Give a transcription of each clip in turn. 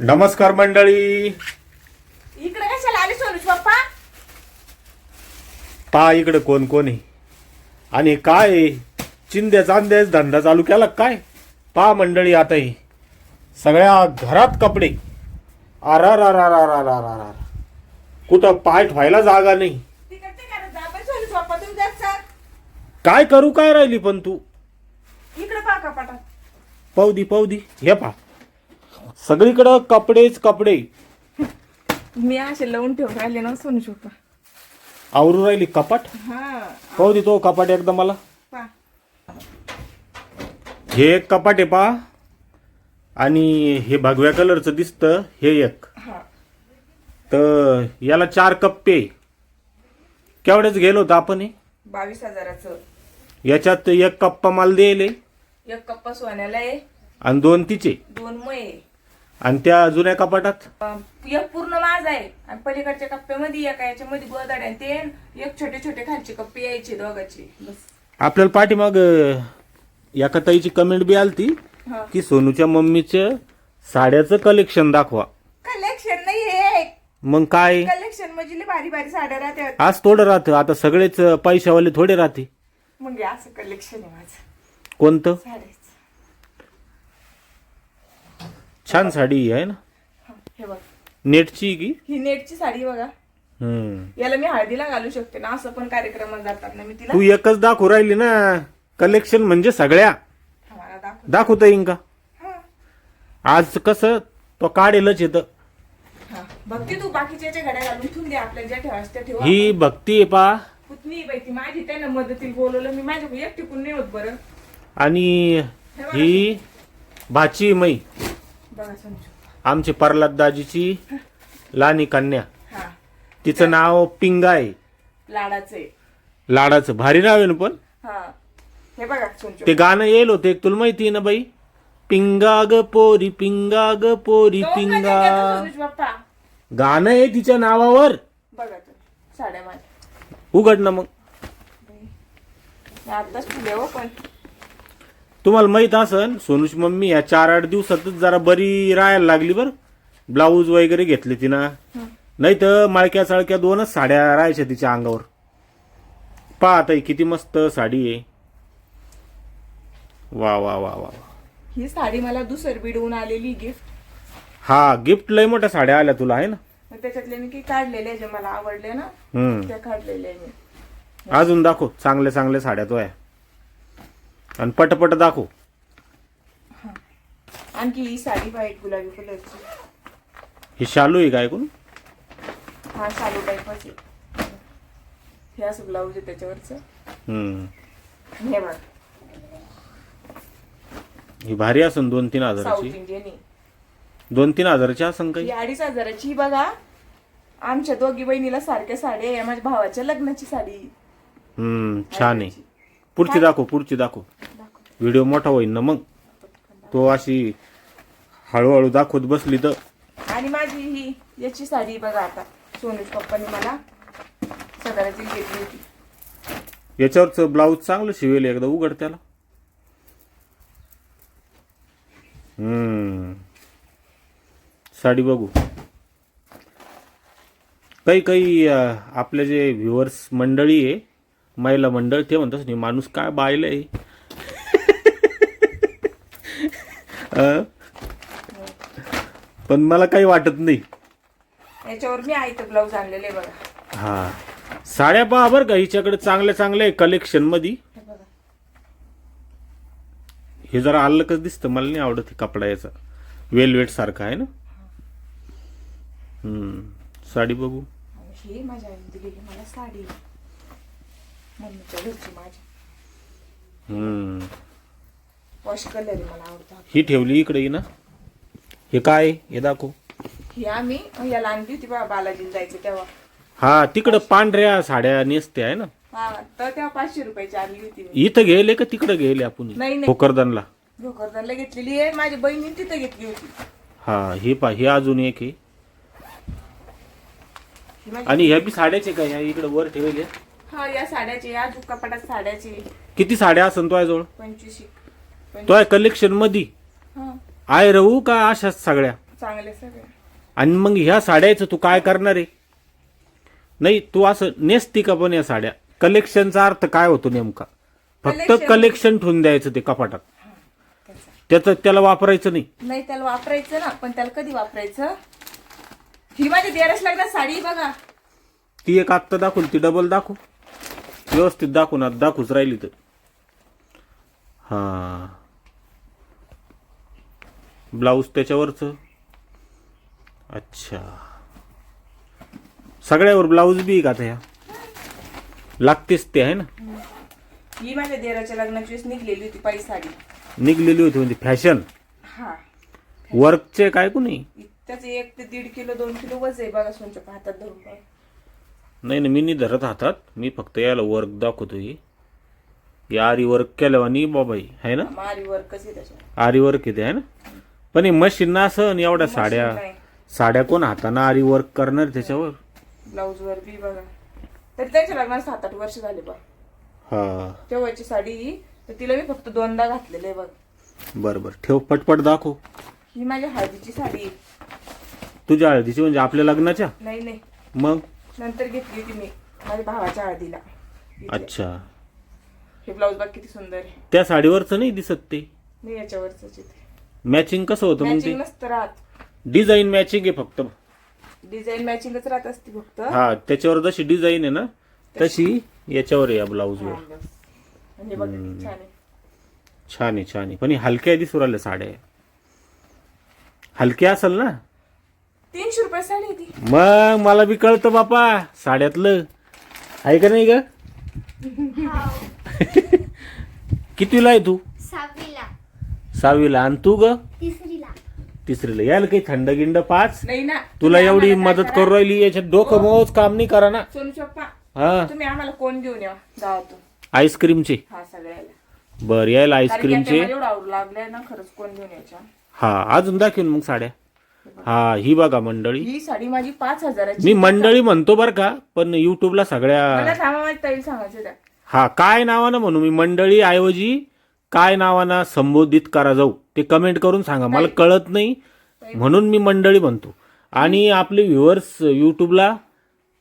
नमस्कार मंडळी. इकडे कशाला आले सोनूच पप्पा? पा इकडे कोण कोण आहे? आणि काय आहे? चिंध्या चांद्याच धंदा चालू केला काय? पा मंडळी आता ही. सगळ्या घरात कपडे. आरार कुठं पाय ठेवायला जागा नाही. तिकडे ते करत जा पण सोनूच पप्पा तुम्ही जात सर काय करू काय राहिली पण तू? इकडे पहा कपाटात. पावदी पावदी हे पा सगळीकडं कपडेच कपडे. मी असे लावून ठेवून राहिले ना सोनूच पप्पा आवरू राहिली कपाट? हा. पावदी तो कपाट एकदा मला. पहा हे एक कपाट आहे पा. आणि हे भगव्या कलरचं दिसतं हे एक. हा. तर याला चार कप्पे. केवढेच गेलो होतो आपण हे? बावीस हजाराचं. याच्यात एक कप्पा माल देले एक कप्पा सोन्याला आहे. आणि दोन तिचे. दोन मय. आणि त्या जुन्या कपाटात? एक पूर्ण माझा आहे. आणि पलीकडच्या कप्प्यामध्ये एका याच्यामध्ये गोदाड आहे ते एक छोटे छोटे खालचे कप्पे यायचे दोघाचे. बस. आपल्याला पाठीमाग एका ताईची कमेंट बी आलती हा. की सोनूच्या मम्मीचं साड्याचं कलेक्शन दाखवा. कलेक्शन नाही हे. मग काय? कलेक्शन म्हणजे लय भारी भारी साड्या राहतात आज थोडं राहतं. आता सगळेच पैशावाले थोडे राहते. मग असं कलेक्शन आहे माझं. कोणतं? छान साडी आहे ना? हे बघ. नेटची की? ही नेटची साडी बघा. हम्म. याला मी हळदीला घालू शकते ना असं पण कार्यक्रमात जातात ना मी तिला. तू एकच दाखवू राहिली ना कलेक्शन म्हणजे सगळ्या. मला दाखव. दाखवता येईन का हा. आज कसं तो काढेलच येतं हा. बघते तू बाकीच्या घड्या घालून ठेवून दे आपल्या ज्या ठेवायचं त्या ठेवा. ही भक्ती आहे पा. पुतणी बाई ती माझी त्यानं मदतीला बोलवलं. मी माझ्या एक टिकून नाही होत बरं. आणि ही भाची मै बघा आमची प्रल्हाद दाजीची लानी कन्या. हा. तिचं नाव पिंगा आहे. लाडाचे. लाडाचं भारी नाव आहे ना पण? हा. हे बघा ते गाणं येईल होते तुला माहिती आहे ना बाई? पिंगा ग पोरी पिंगा ग पोरी तो पिंगा. घेतो बाप्पा. गाणं आहे तिच्या नावावर. बघा तू. साड्या माझ्या उघड ना मग. आताच फुले हो पण. तुम्हाला माहीत असन सोनूची मम्मी या चार आठ दिवसातच जरा बरी राहायला लागली बर. ब्लाऊज वगैरे घेतले तिनं. नाही तर माळक्या चाळक्या दोनच साड्या राहायच्या तिच्या अंगावर. पहा आता ही किती मस्त साडी आहे. वा वा वा वा वा. ही साडी मला दुसर बिडवून आलेली गिफ्ट हा गिफ्ट लय मोठ्या साड्या आल्या तुला आहे ना? मग त्याच्यातले मी काही काढलेले जे मला आवडले ना हम्म त्या काढलेले मी. अजून दाखव चांगल्या चांगल्या साड्या तो आहे. आणि पटपट दाखव. आणखी ही साडी व्हाईट गुलाबी कलरची. हे शालू आहे का ऐकून? हा शालू टाईपच आहे हे असं ब्लाऊज आहे त्याच्यावरच. हम्म. हे बघ. ही भारी असन दोन तीन साऊथ हजाराची इंडियन आहे. दोन तीन हजाराची असन ही काही अडीच हजाराची. बघा आमच्या दोघी बहिणीला सारख्या साड्या आहे. माझ्या भावाच्या लग्नाची साडी. हम्म छान आहे. पुढची दाखव पुढची दाखव. व्हिडिओ मोठा होईल ना मग? तो अशी हळूहळू दाखवत बसली तर? आणि माझी ही याची साडी बघा आता. सोनूज पप्पानी मला सगळ्याची घेतली होती. याच्यावरच ब्लाऊज चांगलं शिवेल एकदा उघड त्याला. हम्म. साडी बघू. काही काही अं, आपले जे व्ह्युअर्स मंडळी आहे महिला मंडळ ते म्हणतात नाही माणूस काय बायलं आहे अं? पण मला काही वाटत नाही. याच्यावर मी ब्लाऊज आणलेले बघा. हा. साड्या पहा बरं का हिच्याकडे चांगल्या चांगल्या कलेक्शनमध्ये हे बघा. हे जरा अलगच दिसतं मला नाही आवडत हे कपडा याचा वेलवेट सारखा आहे ना? हम्म. साडी बघू. आणि ही माझ्या आईने दिलेली मला साडी. मम्मीच्या घरची माझी. हम्म. कलर आहे मला आवडतो. ही ठेवली इकडे ही ना? हे काय? आहे? हे दाखव. ही आम्ही याला आणली होती बा बालाजीला जायचं तेव्हा. हा तिकडं पांढऱ्या साड्या नेसते आहे ना? हा तर तेव्हा पाचशे रुपयाची आणली होती मी. इथं गेले का तिकडं गेले आपण? नाही नाही. भोकरदनला. भोकरदनला घेतलेली आहे माझी बहिणी तिथं घेतली होती. हा हे पा हे अजून एक आहे. ही माझी आणि ह्या बी साड्याचे का ह्या इकडे वर ठेवले. हा या साड्याची या जू कपाटात साड्याची. किती साड्या असन तो जवळ पंचवीस तो आहे कलेक्शनमध्ये हा. आहे राहू का अशाच सगळ्या चांगले सगळे. आणि मग ह्या साड्याचं तू काय करणार आहे? नाही तू असं नेसती का पण या साड्या. कलेक्शनचा अर्थ काय होतो नेमका? फक्त Collection. कलेक्शन ठेवून द्यायचं ते कपाटात. त्याचं. त्याचं त्याला वापरायचं नाही. नाही त्याला वापरायचं ना पण त्याला कधी वापरायचं? ही माझी देरस लग्नात साडी बघा. ती एक आत्ता दाखवली ती डबल दाखव. व्यवस्थित दाखव ना दाखवूच राहिली तर. हा. ब्लाऊज त्याच्यावरच? अच्छा. सगळ्यावर ब्लाऊज बी का ह्या लागतेच ते आहे ना? ही माझ्या देराच्या लग्नाची वेळेस निघलेली होती पायी साडी. निघलेली होती म्हणजे फॅशन? हा. वर्कचे काय कोणी? त्याचं एक ते दीड किलो दोन किलो वज आहे बघा सोनच्या हातात धरून बघा. नाही ना मी नाही धरत हातात. मी फक्त याला वर्क दाखवतो ही या आरी वर्क केल्यावानी बाबाई आहे ना? मारी वर्कच आहे त्याच्यावर. आरी वर्क येते आहे ना? पण हे मशीन ना असं एवढ्या साड्या. साड्या कोण हाताने आरी वर्क करणार त्याच्यावर? ब्लाऊज वर बी बघा. तरी त्यांच्या लग्नाला सात आठ वर्ष झाले बघ. हा. तेव्हाची साडी ही, तर तिला मी फक्त दोनदा घातलेलं आहे बघ. बरं बरं ठेव पटपट दाखव. ही माझ्या हळदीची साडी. आहे. तुझ्या हळदीची म्हणजे आपल्या लग्नाच्या? नाही नाही. मग? नंतर घेतली होती मी माझ्या भावाच्या हळदीला. इथे. अच्छा. हे ब्लाऊज बघ किती सुंदर आहे. त्या साडीवरचं नाही दिसत ते? मी याच्यावरच मॅचिंग कसं होतं मग ते मॅचिंग नसतं राहत. डिझाईन मॅचिंग आहे फक्त. डिझाईन मॅचिंगच राहत असते फक्त. हा त्याच्यावर जशी डिझाईन आहे ना तशी. याच्यावर आहे या ब्लाऊजवर हा, बस. म्हणजे बघ किती छान आहे. छान आहे छान आहे. पण हे हलक्या दिसू राहिल्या साड्या. हलक्या असेल ना? तीनशे रुपये साडी आहे ती. मग मला बी कळतं बापा साड्यातलं. आहे का नाही ग? कितवीला आहे तू? सहावीला. सहावीला आणि तू ग. तिसरीला. तिसरीला. यायला काही थंड गिंड पाच. नाही ना तुला तुम्ही एवढी आम्हाला काय मदत करा? करू राहिली याच्यात डोकं मोज काम नाही करा ना. सोनू चप्पा हा. तुम्ही आम्हाला कोण घेऊन या? गावातून आईस्क्रीमचे. हा सगळ्याला. बर यायला कारण की आईस्क्रीमचे. आता मला एवढं आवडू लागलंय ना खरंच कोण घेऊन यायच्या? हा अजून दाखवीन मग साड्या. हा ही बघा मंडळी. ही साडी माझी पाच हजाराची. मी मंडळी म्हणतो बर का पण युट्यूबला सगळ्या मला थांबा माझ्या ताई सांगायचं त्या. हा काय नावानं म्हणू मी? मंडळी ऐवजी काय नावानं संबोधित करा जाऊ ते कमेंट करून सांगा. मला कळत नाही म्हणून मी मंडळी म्हणतो आणि आपले व्ह्युअर्स युट्यूबला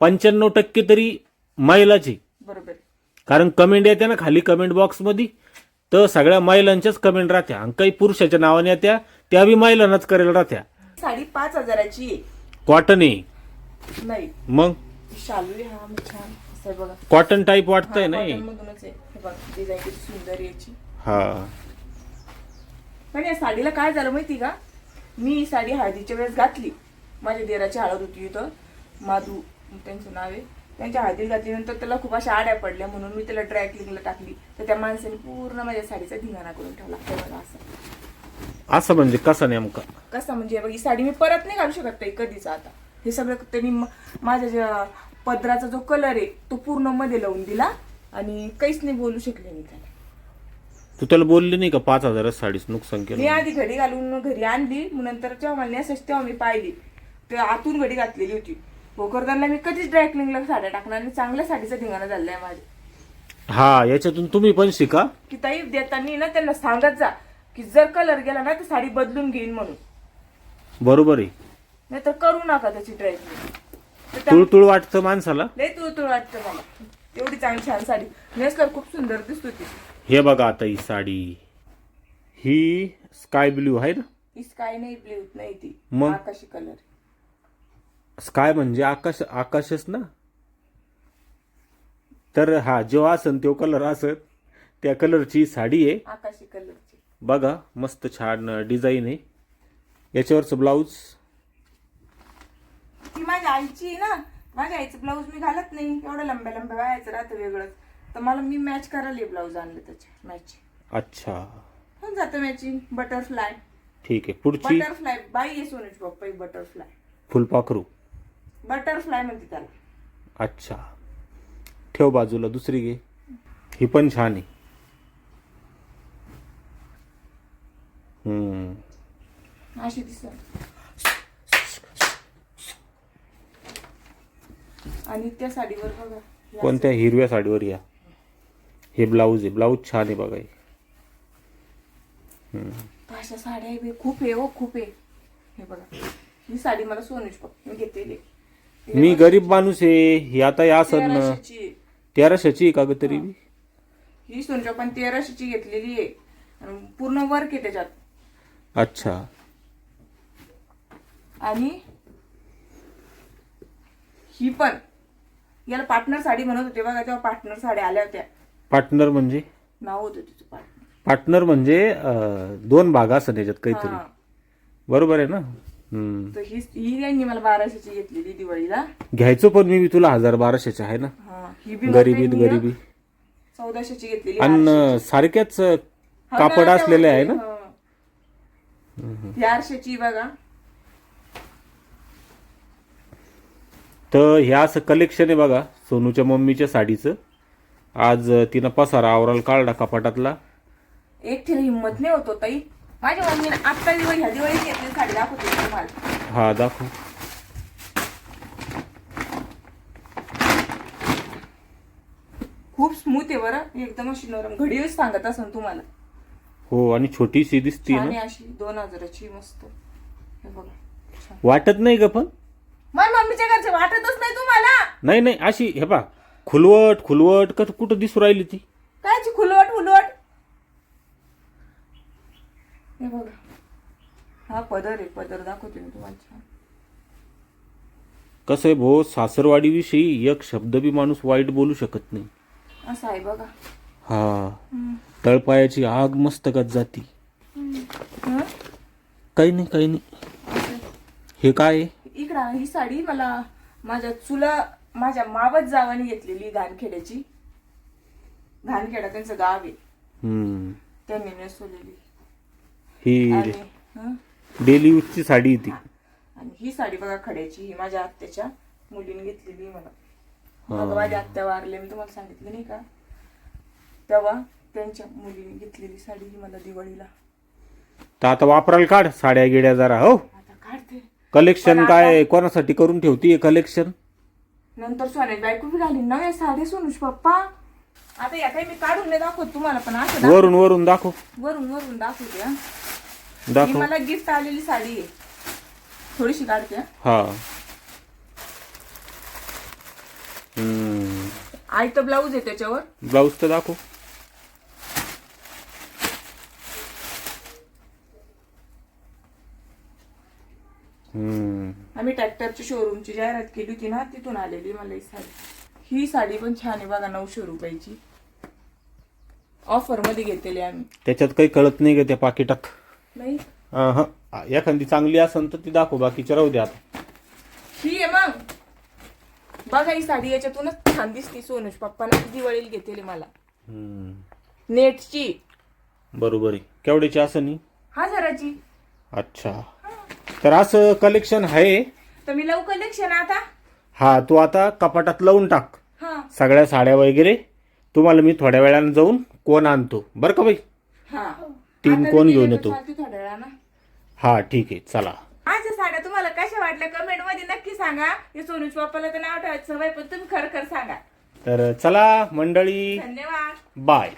पंच्याण्णव टक्के तरी महिलाचे बरोबर. कारण कमेंट येते ना खाली कमेंट बॉक्समध्ये तर सगळ्या महिलांच्याच कमेंट राहत्या. आणि काही पुरुषाच्या नावाने येत्या त्या बी महिलांनाच करेल राहत्या. साडी पाच हजाराची आहे. कॉटन आहे. नाही. मग? शालू आहे. हा मी छान. असं आहे बघा. कॉटन टाईप वाटतंय नाही. cotton मधूनच आहे. हे बघा डिझाईन किती सुंदर आहे याची. हा. पण या साडीला काय झालं माहिती का? मी ही साडी हळदीच्या वेळेस घातली. माझ्या देराची हळद होती इथं. माधू त्यांचं नाव आहे. त्यांच्या हळदीत घातल्यानंतर त्याला खूप अशा आड्या पडल्या म्हणून मी त्याला ड्राय क्लिनिंगला टाकली. तर त्या माणसाने पूर्ण माझ्या साडीचा धिंगाणा करून ठेवला. असं. असं म्हणजे कसं नेमका? कसं म्हणजे हे बघ, ही साडी मी परत नाही घालू शकत ताई कधीच आता. हे सगळं त्यांनी म- माझ्या ज्या पदराचा जो कलर आहे तो पूर्णमध्ये लावून दिला आणि काहीच नाही बोलू शकले मी त्याला. तू त्याला बोलली नाही का पाच हजारात साडीच नुकसान मी केलं आधी घडी घालून घरी आणली मग नंतर जेव्हा मला नेसायची तेव्हा मी पाहिली. ते आतून घडी घातलेली होती. भोकरदानला मी कधीच ड्रायक्लिंगला साड्या टाकणार आणि चांगल्या साडीचा धिंगाणा झालाय माझ्या. हा याच्यातून तुम्ही पण शिका. की ताई देताना ना त्यांना सांगत जा की जर कलर गेला ना तर साडी बदलून घेईन म्हणून. बरोबर आहे. नाही तर करू नका त्याची ड्रायक्लिंग तुळतुळ वाटतं माणसाला? लय तुळ वाटतं मला. एवढी चांगली छान साडी. नेसल्यावर खूप सुंदर दिसत होती. हे बघा आता ही साडी. ही स्काय ब्ल्यू आहे ना? स्काय नाही ब्ल्यू नाही ती. मग? आकाशी कलर स्काय म्हणजे आकाश आकाशच ना? तर हा जो असन तो कलर असत त्या कलरची साडी आहे. आकाशी कलरची बघा मस्त छान डिझाईन आहे. याच्यावरचं ब्लाऊज ती माझ्या आईची आहे ना? माझ्या आईचं ब्लाऊज मी घालत नाही. एवढं लंब्या लंब्या वायाचं राहतं वेगळंच. तर मला मी मॅच करायला ब्लाऊज आणले त्याचे मॅच अच्छा. होऊन जातं मॅचिंग बटरफ्लाय ठीक आहे पुढची? बटरफ्लाय बाई आहे सोनूच पप्पा एक बटरफ्लाय फुलपाखरू बटरफ्लाय म्हणते त्याला. अच्छा. ठेव बाजूला दुसरी घे. ही पण छान आहे. हम्म. अशी दिसत. आणि त्या साडीवर बघा. कोणत्या हिरव्या साडीवर या? हे ब्लाऊज आहे. ब्लाऊज छान आहे बघा अशा साड्या आहे खूप आहे हो खूप आहे. हे बघा. ही साडी मला सोनूच पप्पा घेतलेली मी गरीब माणूस आहे. ही आता या असं तेराशेची आहे. का ग तरी? बी? ही सोनच्या पण तेराशेची घेतलेली आहे. पूर्ण वर्क आहे त्याच्यात. अच्छा. आणि ही पण. याला पार्टनर साडी म्हणत होते बघा तेव्हा पार्टनर साड्या आल्या होत्या. पार्टनर म्हणजे? नाव होतं तिचं पार्टनर. पार्टनर म्हणजे अं, दोन भाग असं त्याच्यात काहीतरी. हा. बरोबर आहे ना? हम्म. तर ही ही यांनी मला बाराशेची घेतलेली दिवाळीला. घ्यायचो पण मी तुला हजार बाराशेचे आहे ना? हा. ही बी गरिबीत गरिबी. चौदाशेची घेतलेली आणि सारख्याच कापड असलेले आहे ना? हा. आरशेची बघा. तर हे असं कलेक्शन आहे बघा सोनूच्या मम्मीच्या साडीचं. आज तिनं पसारा आवराल काढला कपाटातला. एक तिला हिंमत नाही होतो ताई. माझ्या मम्मीने आता दिवाळी ह्या दिवाळी घेतली साडी दाखवते तुम्हाला हा दाखव. खूप स्मूथ आहे बरं. एकदम अशी नरम घडीच सांगत असेल तुम्हाला. हो आणि छोटीशी दिसती छान ना अशी दोन हजाराची मस्त. हे बघा. वाटत नाही ग पण. माझ्या मम्मीच्या घरचे वाटतच नाही तुम्हाला. नाही नाही अशी हे पा खुलवट खुलवट कट कुठं दिसू राहिली ती? कायची खुलवट खुलवट हे बघा. हा पदर आहे पदर दाखवते मी तुम्हाला छान. कसं आहे भो सासरवाडीविषयी एक शब्द बी माणूस वाईट बोलू शकत नाही. असं आहे बघा. हा. हम्म. तळपायाची आग मस्तकात जाती. हं? काही नाही काही नाही. हे काय आहे? इकडं ही साडी मला माझ्या चुला माझ्या मावत जावाने घेतलेली घानखेड्याची घानखेडा त्यांचं गाव आहे. हम्म. त्यांनी नेसवलेली. ही आणि हं? डेली यूजची साडी आहे ती आणि ही साडी बघा खड्याची ही माझ्या आत्याच्या मुलीने घेतलेली मला माझ्या आत्या वारले मी तुम्हाला सांगितलं नाही का? तेव्हा त्यांच्या मुलीने घेतलेली साडी ही मला दिवाळीला. तर आता वापराल काढ साड्या गिड्या जरा हो. आता काढते. कलेक्शन काय कोणासाठी करून ठेवतीये कलेक्शन नंतर सोन्याची बायको बी घालीन. ना या साडी सोनूश पप्पा. आता या काही मी काढून नाही दाखवत तुम्हाला पण असं दाख- वरून वरून दाखव. वरून वरून दाखवते हं. ही दाखव. मला गिफ्ट आलेली साडी आहे. थोडीशी काढते हं. हा. हम्म. आयतं ब्लाऊज आहे त्याच्यावर. ब्लाऊज तर दाखव. हम्म. आम्ही ट्रॅक्टरची शोरूमची जाहिरात केली होती ना तिथून आलेली मला ही साडी. ही साडी पण छान आहे बघा नऊशे रुपयाची. ऑफरमध्ये घेतलेली आम्ही. त्याच्यात काही कळत नाही ग त्या पाकिटात? नाही. एखादी चांगली असेल तर ती दाखव बाकीच्या राहू द्या आता. ही आहे मग. बघा ही साडी याच्यातूनच छान दिसते सोनूश पप्पाने दिवाळीला घेतलेली मला. हम्म. नेटची. बरोबर आहे. केवढ्याची असं नाही हजाराची. अच्छा. तर असं कलेक्शन आहे. तर मी लव कलेक्शन आता. हा तू आता कपाटात लावून टाक. हा. सगळ्या साड्या वगैरे. तुम्हाला मी थोड्या वेळानं जाऊन कोण आणतो. बरं का बाई? हा. तीन कोण घेऊन येतो थोड्या वेळानं. हा ठीक आहे चला. माझ्या साड्या तुम्हाला कशा वाटल्या कमेंटमध्ये नक्की सांगा. हे सोनूज पप्पाला तर नाव ठेवायचं सवय पण तुम्ही खरं खरं सांगा. तर चला मंडळी. धन्यवाद. बाय.